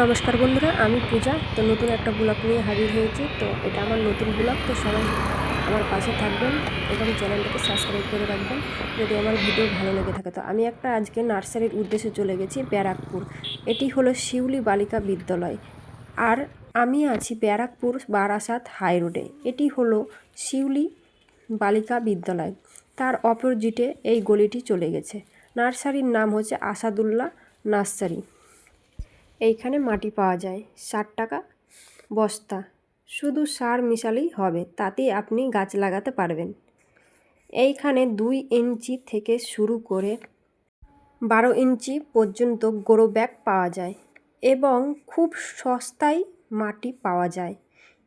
নমস্কার বন্ধুরা, আমি পূজা। তো নতুন একটা ব্লগ নিয়ে হাজির হয়েছি। তো এটা আমার নতুন ব্লগ। তো সবাই আমার পাশে থাকবেন এবং চ্যানেলটাকে সাবস্ক্রাইব করে রাখবেন যদি আমার ভিডিও ভালো লেগে থাকে। তো আমি একটা আজকে নার্সারির উদ্দেশ্যে চলে গেছি ব্যারাকপুর। এটি হলো শিউলি বালিকা বিদ্যালয়। আর আমি আছি ব্যারাকপুর বারাসাত হাই রোডে। এটি হলো শিউলি বালিকা বিদ্যালয়। তার অপোজিটে এই গলিটি চলে গেছে। নার্সারির নাম হচ্ছে আসাদুল্লাহ নার্সারি। এইখানে মাটি পাওয়া যায়, ষাট টাকা বস্তা। শুধু সার মিশালেই হবে, তাতেই আপনি গাছ লাগাতে পারবেন। এইখানে দুই ইঞ্চি থেকে শুরু করে বারো ইঞ্চি পর্যন্ত গোরো ব্যাগ পাওয়া যায় এবং খুব সস্তায় মাটি পাওয়া যায়।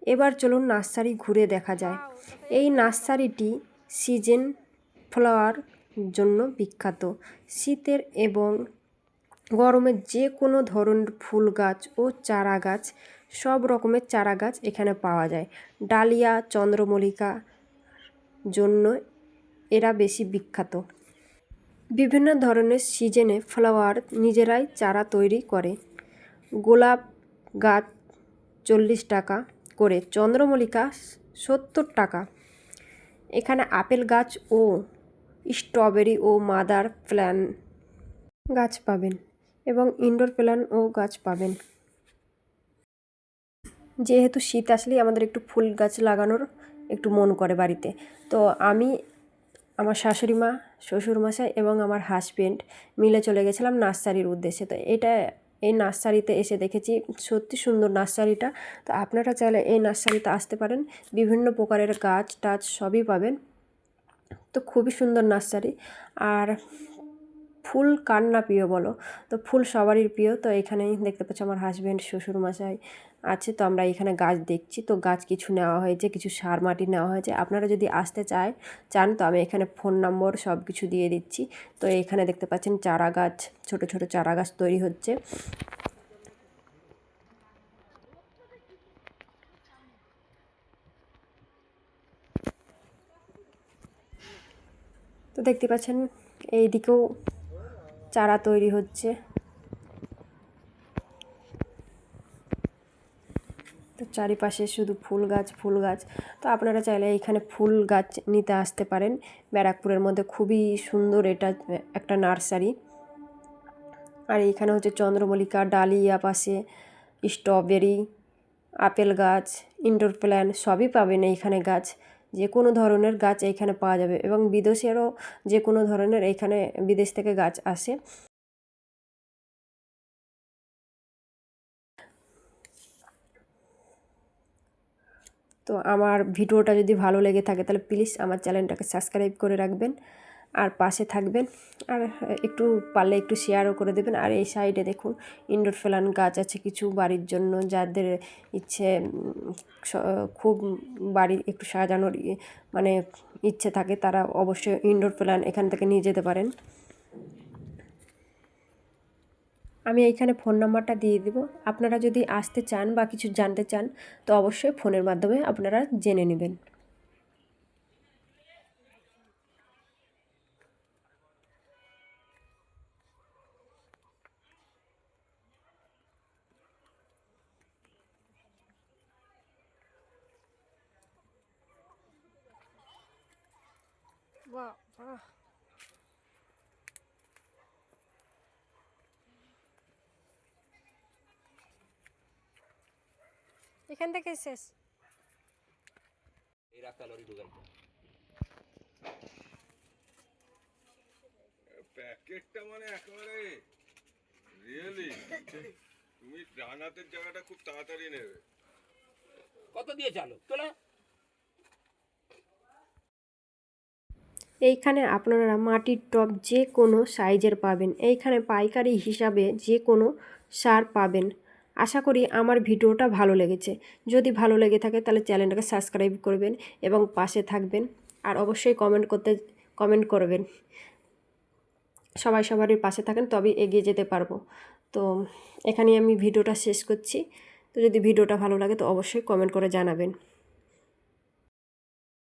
এবার চলুন নার্সারি ঘুরে দেখা যায়। এই নার্সারিটি সিজন ফ্লাওয়ার জন্য বিখ্যাত। শীতের এবং গরমে যে কোনো ধরনের ফুল গাছ ও চারা গাছ, সব রকমের চারা গাছ এখানে পাওয়া যায়। ডালিয়া, চন্দ্রমল্লিকা জন্য এরা বেশি বিখ্যাত। বিভিন্ন ধরনের সিজনে ফ্লাওয়ার নিজেরাই চারা তৈরি করে। গোলাপ গাছ চল্লিশ টাকা করে, চন্দ্রমল্লিকা সত্তর টাকা। এখানে আপেল গাছ ও স্ট্রবেরি ও মাদার প্ল্যান গাছ পাবেন এবং ইনডোর প্ল্যান ও গাছ পাবেন। যেহেতু শীত আসলেই আমাদের একটু ফুল গাছ লাগানোর একটু মন করে বাড়িতে। তো আমি, আমার শাশুড়ি মা শ্বশুরমশাই এবং আমার হাজবেন্ড মিলে চলে গেছিলাম নার্সারির উদ্দেশ্যে। তো এটা এই নার্সারিতে এসে দেখেছি। সত্যি সুন্দর নার্সারিটা। তো আপনারা চাইলে এই নার্সারিতে আসতে পারেন। বিভিন্ন প্রকারের গাছ টাছ সবই পাবেন। তো খুবই সুন্দর নার্সারি। আর ফুল কার না প্রিয় বলো? তো ফুল সবারই প্রিয়। তো এখানেই দেখতে পাচ্ছি আমার হাজব্যান্ড শ্বশুরমশাই আছে। তো আমরা এখানে গাছ দেখছি। তো গাছ কিছু নেওয়া হয়েছে, কিছু সার মাটি নেওয়া হয়েছে। আপনারা যদি আসতে চায়, চান, তো আমি এখানে ফোন নম্বর সব কিছু দিয়ে দিচ্ছি। তো এখানে দেখতে পাচ্ছেন চারা গাছ, ছোট ছোট চারা গাছ তৈরি হচ্ছে। তো দেখতে পাচ্ছেন এই দিকেও চারা তৈরি হচ্ছে। তো চারিপাশে শুধু ফুল গাছ ফুল গাছ। তো আপনারা চাইলে এখানে ফুল গাছ নিতে আসতে পারেন। ব্যারাকপুরের মধ্যে খুবই সুন্দর এটা একটা নার্সারি। আর এইখানে হচ্ছে চন্দ্রমল্লিকা, ডালিয়া পাশে, স্ট্রবেরি, আপেল গাছ, ইনডোর প্ল্যান্ট সবই পাবেন এইখানে গাছ। যে কোনো ধরনের গাছ এইখানে পাওয়া যাবে এবং বিদেশেরও যে কোনো ধরনের এইখানে বিদেশ থেকে গাছ আসে। তো আমার ভিডিওটা যদি ভালো লেগে থাকে তাহলে প্লিজ আমার চ্যানেলটাকে সাবস্ক্রাইব করে রাখবেন। আর পাশে থাকবেন। আর একটু পারলে একটু শেয়ারও করে দেবেন। আর এই সাইডে দেখুন ইনডোর ফেলান গাছ আছে কিছু বাড়ির জন্য, যাদের ইচ্ছে খুব বাড়ি একটু সাজানোর মানে ইচ্ছে থাকে, তারা অবশ্যই ইনডোর প্ল্যান এখান থেকে নিয়ে যেতে পারেন। আমি এইখানে ফোন নাম্বারটা দিয়ে দেব। আপনারা যদি আসতে চান বা কিছু জানতে চান, তো অবশ্যই ফোনের মাধ্যমে আপনারা জেনে নেবেন। বাহ বাহ এখান থেকে শেষ। এই রাস্তা লরি ঢুকাইছে প্যাকেটটা মানে একেবারে রিয়েলি তুমি ডান হাতের জায়গাটা খুব তাড়াতাড়ি নেবে। কত দিয়ে চালো তোলা? এইখানে আপনারা মাটির টব যে কোনো সাইজের পাবেন। এইখানে পাইকারি হিসাবে যে কোনো সার পাবেন। আশা করি আমার ভিডিওটা ভালো লেগেছে। যদি ভালো লেগে থাকে তাহলে চ্যানেলটাকে সাবস্ক্রাইব করবেন এবং পাশে থাকবেন। আর অবশ্যই কমেন্ট করতে, কমেন্ট করবেন। সবাই সবারই পাশে থাকেন, তবেই এগিয়ে যেতে পারব। তো এখানে আমি ভিডিওটা শেষ করছি। তো যদি ভিডিওটা ভালো লাগে তো অবশ্যই কমেন্ট করে জানাবেন।